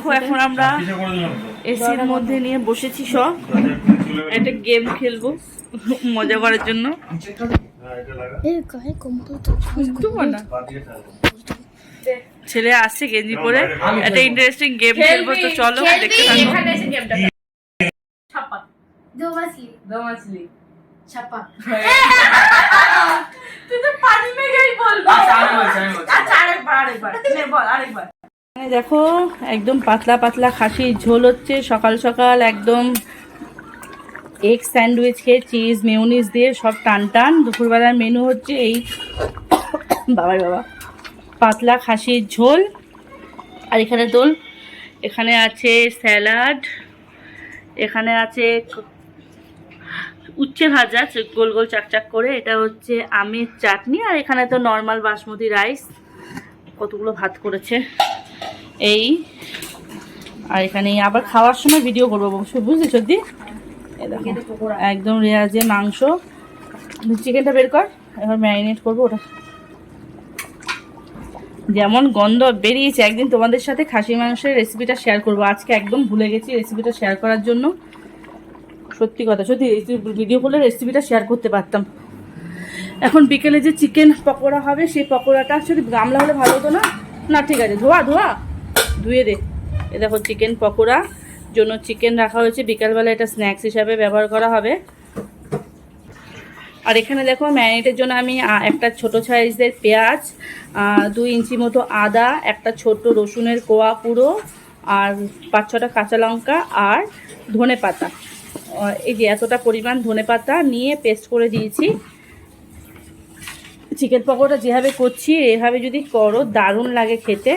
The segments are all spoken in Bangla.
দেখো এখন আমরা এসির মধ্যে নিয়ে বসেছি সব। একটা গেম খেলব মজা করার জন্য। ছেলে আসছে গেঞ্জি পরে। একটা ইন্টারেস্টিং গেম খেলব তো চলো দেখতে ছাপা তুই তো পানি আরেকবার। দেখো, একদম পাতলা পাতলা খাসির ঝোল হচ্ছে, সকাল সকাল একদম এগ স্যান্ডউইচ খেয়ে চিজ মেউনিস দিয়ে সব টান টান। দুপুরবেলার মেনু হচ্ছে এই বাবার বাবা। পাতলা খাসির ঝোল। আর এখানে দোল, এখানে আছে স্যালাড, এখানে আছে উচ্ছে ভাজা গোল গোল চাকচাক করে। এটা হচ্ছে আমের চাটনি, আর এখানে তো নর্মাল বাসমতি রাইস কতগুলো ভাত করেছে। এই আর এখানে আবার খাওয়ার সময় ভিডিও করব বংশ বুঝলি সত্যি একদম রেয়াজে মাংস। চিকেনটা বের কর এবার ম্যারিনেট করব ওটা। যেমন গন্ধ বেরিয়েছে একদিন তোমাদের সাথে খাসি মাংসের রেসিপিটা শেয়ার করব। আজকে একদম ভুলে গেছি রেসিপিটা শেয়ার করার জন্য। সত্যি কথা সত্যি ভিডিও করলে রেসিপিটা শেয়ার করতে পারতাম। এখন বিকেলে যে চিকেন পকোড়া হবে সেই পকোড়াটা যদি গামলা হলে ভালো হতো না? না ঠিক আছে ধোয়া ধোয়া। ধুয়ে দে। এ দেখো চিকেন পকোড়া, জন্য চিকেন রাখা হয়েছে। বিকালবেলা এটা স্ন্যাক্স হিসাবে ব্যবহার করা হবে। আর এখানে দেখো ম্যারিনেটের জন্য আমি একটা ছোট সাইজের পেঁয়াজ দুই ইঞ্চি মতো আদা, একটা ছোট্ট রসুনের কোয়া পুরো, আর পাঁচ ছটা কাঁচা লঙ্কা আর ধনে পাতা। এই যে এতটা পরিমাণ ধনে পাতা নিয়ে পেস্ট করে দিয়েছি। চিকেন পকোড়া যেভাবে করছি, এভাবে যদি করো, দারুণ লাগে খেতে।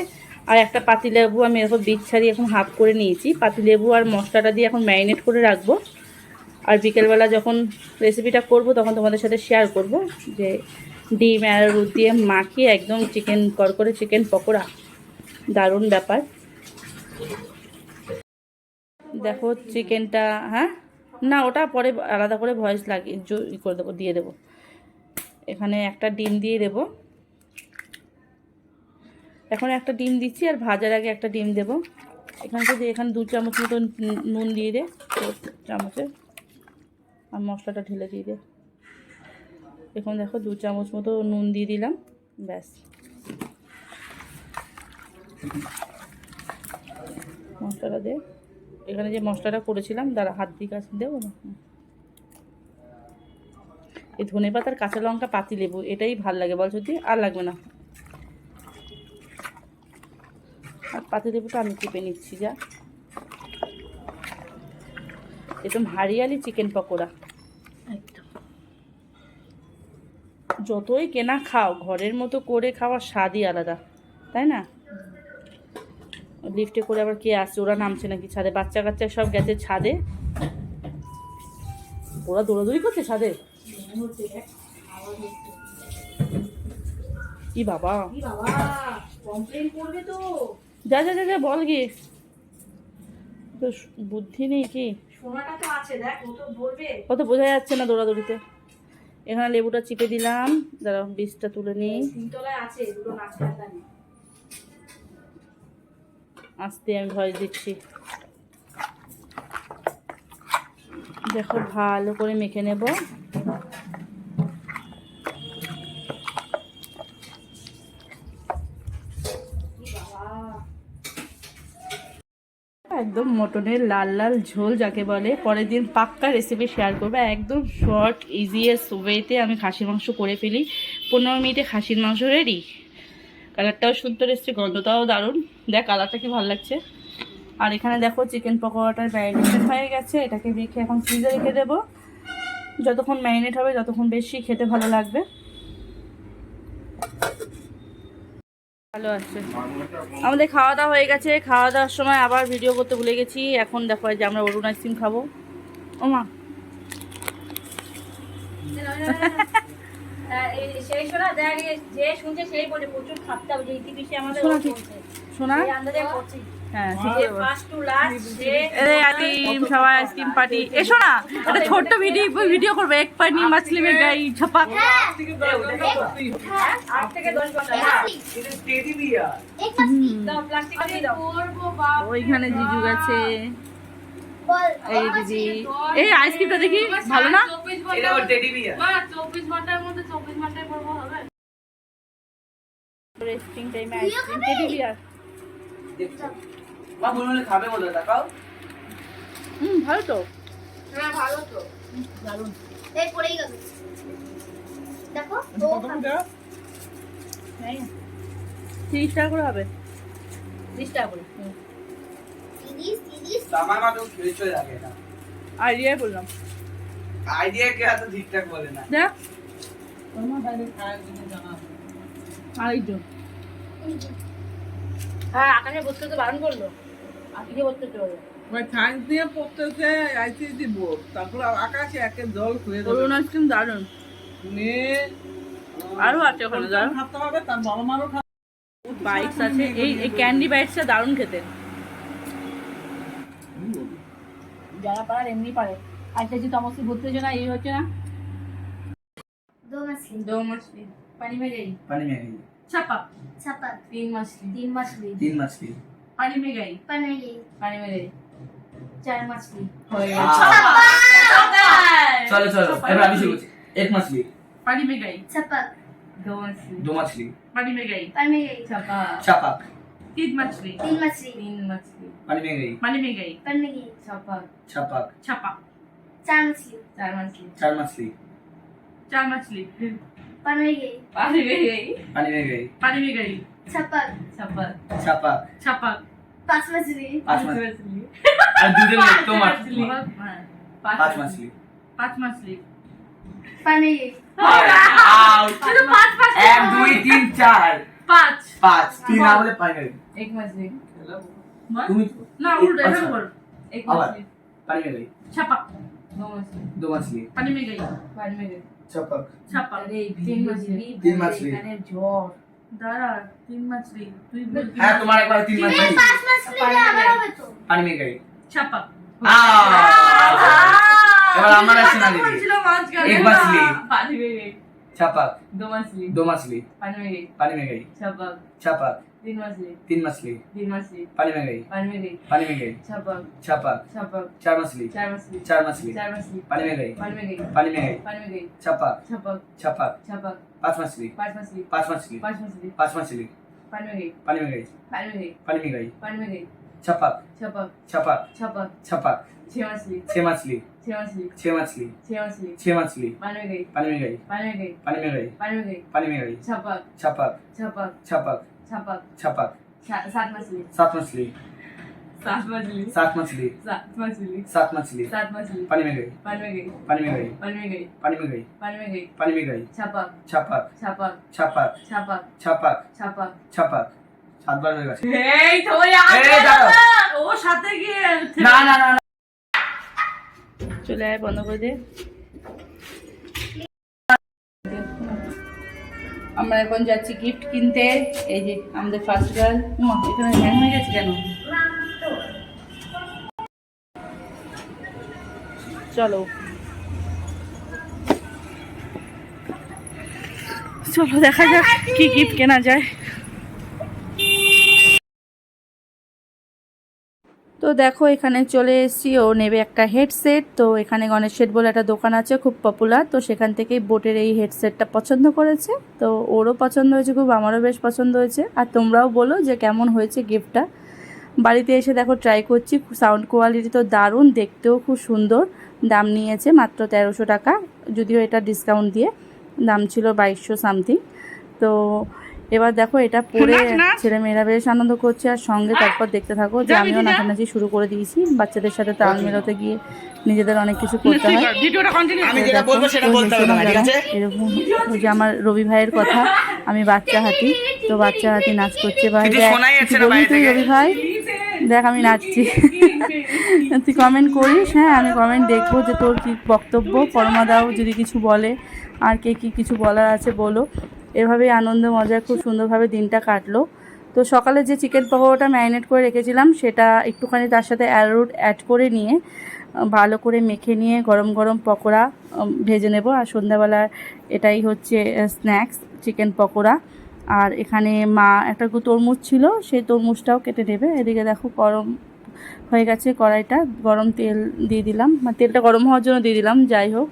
আর একটা পাতিলেবু আমি এরকম বিট ছাড়িয়ে এখন হাফ করে নিয়েছি। পাতিলেবু আর মশলাটা দিয়ে এখন ম্যারিনেট করে রাখব। আর বিকেলবেলা যখন রেসিপিটা করব, তখন তোমাদের সাথে শেয়ার করব যে ডিম আর রুদ দিয়ে মাখিয়ে একদম চিকেন করে চিকেন পকোড়া। দারুণ ব্যাপার। দেখো চিকেনটা হ্যাঁ? না, ওটা পরে আলাদা করে ভয়েস লাগিয়ে করে দেবো, দিয়ে দেবো। এখানে একটা ডিম দিয়ে দেব। এখন একটা ডিম দিচ্ছি আর ভাজার আগে একটা ডিম দেব। এখানে যদি এখানে দু চামচ মতো নুন- দিয়ে দে চামচে আর মশলাটা ঢেলে দিয়ে দে। এখন দেখো দু চামচ মতো নুন দিয়ে দিলাম, ব্যাস। মশলাটা দে। এখানে যে মশলাটা করেছিলাম, দাঁড়া, হাত দিয়ে কাছে দেবো না? এই ধনে পাতার কাঁচা লঙ্কা, পাতি লেবু, এটাই ভালো লাগে, বল যদি আর লাগবে না। আর পাতি লেবুটা আমি চেপে নিচ্ছি যা। একদম হারিয়ালি চিকেন পকোড়া। একদম। যতই কেনা খাও ঘরের মতো করে খাওয়ার স্বাদই আলাদা তাই না? লিফটে করে আবার কে আসছে? ওরা নামছে নাকি ছাদে? বাচ্চা কাচ্চা সব গেছে ছাদে? ওরা দৌড়াদৌড়ি করছে ছাদে? কি বাবা। বাবা কমপ্লেন করবে তো। যা যা যা যা বল গিয়ে। তো বুদ্ধি নেই কি? সোনাটা তো আছে দেখ ও তো বলবে কত বোঝা যাচ্ছে না দৌড়াদৌড়িতে। এখানে লেবুটা চিপে দিলাম। দাঁড়াও বীজটা তুলে নিই। তিনতলায় আছে দুটো নাচতে জানি আস্তে আমি ভয় দিচ্ছি। দেখো ভালো করে মেখে নেব। একদম মটনের লাল লাল ঝোল যাকে বলে। পরের দিন পাক্কা রেসিপি শেয়ার করব। একদম শর্ট ইজিয়েস্ট ওয়েতে আমি খাসির মাংস করে ফেলি। পনেরো মিনিটে খাসির মাংস রেডি কালারটাও সুন্দর এসছে, গন্ধটাও দারুণ। দেখ কালারটা কি ভালো লাগছে। আর এখানে দেখো চিকেন পকোড়াটার ম্যারিনেশন হয়ে গেছে। এটাকে রেখে এখন ফ্রিজে রেখে দেবো। যতক্ষণ ম্যারিনেট হবে, ততক্ষণ বেশি খেতে ভালো লাগবে। ভালো আছে। আমাদের খাওয়া দাওয়া হয়ে গেছে। খাওয়া দাওয়ার সময় আবার ভিডিও করতে ভুলে গেছি। এখন দেখো যে আমরা অরুণ আইসক্রিম খাব। ও মা। সেই হ্যাঁ, সবাই আইসক্রিম পার্টি এসো না ছোট্ট ভিডিও ভিডিও করবে। এক ওইখানে জিজু গেছে। এই দিদি। এই আইসক্রিমটা দেখি ভালো না? রেস্টিং আইসক্রিম টেডি বিয়ার মা বললে খাবে বলে দেখাও। হুম ভালো তো। হ্যাঁ ভালো তো। দারুণ। এই পড়েই গেল। দেখো ও তিরিশ টাকা করে হবে। ত্রিশ টাকা করে। তিরিশ তিরিশ। আমার মা তো খেয়ে চলে যাবে এটা। আইডিয়ায় বললাম। আইডিয়া কে এত ঠিকঠাক বলে না। দেখ। আরেকজন। হ্যাঁ আকাশে বসতে তো করল। আকাশে একে দারুণ। আছে দারুণ। এই এই ক্যান্ডি বাইটসটা দারুণ খেতে। যারা পারে এমনি পারে। আইসিএসি তমসি ভর্তি হচ্ছে না এই হচ্ছে না? দো মাসলি পানি মেরে পানি মেরে गई ছাপা छप्पन তিন মছলি তিন মছলি तीन मछली পানি মে গই पन्ने की পানি মে গই চার মছলি হয়ে चलो चलो এবার আমি শুরু করছি এক मछली পানি মে গাই छप्पन দো মছলি दो मछली পানি মে গাই पन्ने की ছাপা चापक তিন মাছলি तीन मछली তিন মছলি पानी में गई পানি মে গাই पन्ने की ছাপা छपक ছাপা चार मछली চার মছলি चार मछली চার মাছলি पन्ने की পানি মে গই पानी में गई পানি মে গাই छप्पन ছাপা छपक ছাপা पांच मछली पांच मछली আর দুজন তো মাছলি হ্যাঁ, পাঁচ मछली পাঁচ মাছলি पन्ने की আউট শুধু পাঁচ পাঁচ এক দুই তিন চার পাঁচ পাঁচ তিন না হলে পানি में गई এক মছলি বল। তুমি না উল্টো এভাবে বল এক আবার মছলি पानी में गई ছাপা দো মছলি दो मछली পানি মে গাই পানি মে গই ছাপাক ছাপাক তিন মাছলি তিন মাছলি এখানে জ্বর। দাঁড়া তিন মাছলি তুই বল হ্যাঁ তোমার একবার তিন মাছলি পাঁচ মাছলি আবার হবে তো। পানি মেয়ে গাড়ি ছাপাক এবার আমার আছে না দিদি। এক মাছলি পানি মেয়ে ছাপাক দো মাছলি দো মাছলি পানি মেয়ে পানি মেয়ে গাড়ি ছাপাক ছাপাক दिन मछली तीन मछली तीन मछली पानी में गई पानी में गई पानी में गई छपक छपक छपक चार मछली चार मछली चार मछली चार मछली पानी में गई पानी में गई पानी में गई पानी में गई छपक छपक छपक छपक पाँच मछली पाँच मछली पाँच मछली पाँच मछली पाँच मछली पानी में गई पानी में गई पानी में गई पानी में गई पानी में गई छपक छपक छपक छपक छपक छह मछली छह मछली छह मछली छह मछली छह मछली छह मछली पानी में गई पानी में गई पानी में गई पानी में गई पानी में गई पानी में गई छपक छपक छपक छपक छपक छपक सात मछली सात मछली सात मछली सात मछली सात मछली सात मछली सात मछली पानी में गई पानी में गई पानी में गई पानी में गई पानी में गई पानी में गई पानी में गई छपक छपक छपक छपक छपक छपक छपक छपक छपक হয়ে গেছে। এই তো ওই ও সাথে গিয়ে না না না না। চলে আয় বন্ধ করে দে। আমরা এখন যাচ্ছি গিফট কিনতে। এই যে আমাদের ফার্স্ট গার্ল এখানে হ্যাং হয়ে গেছে কেন? চলো। চলো দেখা যাক কি গিফট কেনা যায়। দেখো, এখানে চলে এসেছি। ও নেবে একটা হেডসেট তো এখানে গণেশ সেট বলে একটা দোকান আছে, খুব পপুলার তো সেখান থেকেই বোটের এই হেডসেটটা পছন্দ করেছে। তো ওরও পছন্দ হয়েছে খুব, আমারও বেশ পছন্দ হয়েছে। আর তোমরাও বলো যে কেমন হয়েছে গিফটটা বাড়িতে এসে দেখো ট্রাই করছি। সাউন্ড কোয়ালিটি তো দারুণ, দেখতেও খুব সুন্দর। দাম নিয়েছে মাত্র তেরোশো টাকা। যদিও এটা ডিসকাউন্ট দিয়ে, দাম ছিল বাইশশো সামথিং তো এবার দেখো এটা পরে ছেলে মেয়েরা বেশ আনন্দ করছে আর সঙ্গে তারপর দেখতে থাকো যে আমিও নাচানাচি শুরু করে দিয়েছি। বাচ্চাদের সাথে তাল মেলাতে গিয়ে নিজেদের অনেক কিছু করতে হয়। আমি যেটা বলব সেটা বলতে হবে না ঠিক আছে? এরকম ওই যে আমার রবি ভাইয়ের কথা আমি বাচ্চা হাতি তো বাচ্চা হাতি নাচ করছে তুই রবি ভাই? দেখ আমি নাচছি। তুই কমেন্ট করিস? হ্যাঁ আমি কমেন্ট দেখব যে তোর কি বক্তব্য। পরমাদাও যদি কিছু বলে। আর কে কি কিছু বলার আছে বলো। এভাবেই আনন্দ মজায় খুব সুন্দরভাবে দিনটা কাটলো। তো সকালে যে চিকেন পকোড়াটা ম্যারিনেট করে রেখেছিলাম, সেটা একটুখানি তার সাথে অ্যারোরুট অ্যাড করে নিয়ে ভালো করে মেখে নিয়ে গরম গরম পকোড়া ভেজে নেব। আর সন্ধ্যাবেলার এটাই হচ্ছে স্ন্যাক্স চিকেন পকোড়া। আর এখানে মা একটা তরমুজ ছিল, সেই তরমুজটাও কেটে নেবে। এদিকে দেখো গরম হয়ে গেছে কড়াইটা, গরম তেল দিয়ে দিলাম। তেলটা গরম হওয়ার জন্য দিয়ে দিলাম, যাই হোক।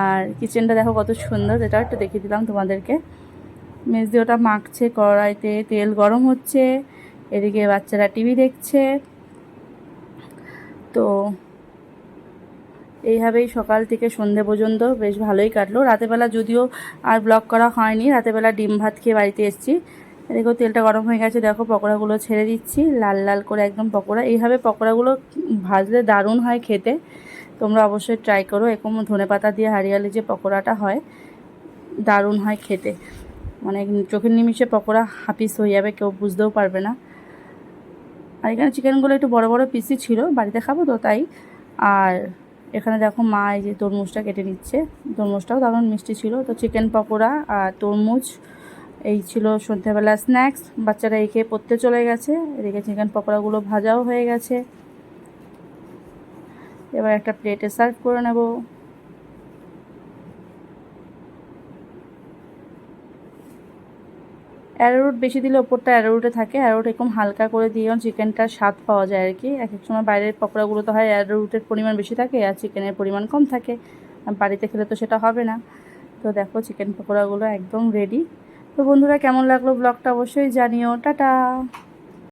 আর কিচেনটা দেখো কত সুন্দর, এটাও একটু দেখিয়ে দিলাম তোমাদেরকে। মেজ দিয়ে ওটা মাখছে, কড়াইতে তেল গরম হচ্ছে, এদিকে বাচ্চারা টিভি দেখছে। তো এইভাবেই সকাল থেকে সন্ধে পর্যন্ত বেশ ভালোই কাটলো। রাতেবেলা যদিও আর ব্লগ করা হয়নি রাতেবেলা ডিম ভাত খেয়ে বাড়িতে এসেছি। এদিকেও তেলটা গরম হয়ে গেছে, দেখো পকোড়াগুলো ছেড়ে দিচ্ছি, লাল লাল করে একদম পকোড়া। এইভাবে পকোড়াগুলো ভাজলে দারুণ হয় খেতে। তোমরা অবশ্যই ট্রাই করো। এরকম ধনে পাতা দিয়ে হারিয়ালি যে পকোড়াটা হয়, দারুণ হয় খেতে। মানে চোখের নিমিষে পকোড়া হাপিস হয়ে যাবে, কেউ বুঝতেও পারবে না। আর এখানে চিকেনগুলো একটু বড় বড় পিসি ছিল, বাড়িতে খাব তো তাই। আর এখানে দেখো মা এই যে তরমুজটা কেটে নিচ্ছে। তরমুজটাও দারুণ মিষ্টি ছিল। তো চিকেন পকোড়া আর তরমুজ, এই ছিল সন্ধ্যাবেলা স্ন্যাক্স বাচ্চারা এই খেয়ে পড়তে চলে গেছে। এদিকে চিকেন পকোড়াগুলো ভাজাও হয়ে গেছে। এবার একটা প্লেটে সার্ভ করে নেব। অ্যারোরুট বেশি দিলে ওপরটা অ্যারোরুটে থাকে। অ্যারোরুট এরকম হালকা করে দিয়েও চিকেনটার স্বাদ পাওয়া যায় আর কি এক এক সময় বাইরের পকোড়াগুলো তো হয় অ্যারোরুটের পরিমাণ বেশি থাকে আর চিকেনের পরিমাণ কম থাকে। বাড়িতে খেলে তো সেটা হবে না। তো দেখো চিকেন পকোড়াগুলো একদম রেডি তো বন্ধুরা কেমন লাগল ব্লগটা অবশ্যই জানিও। টাটা!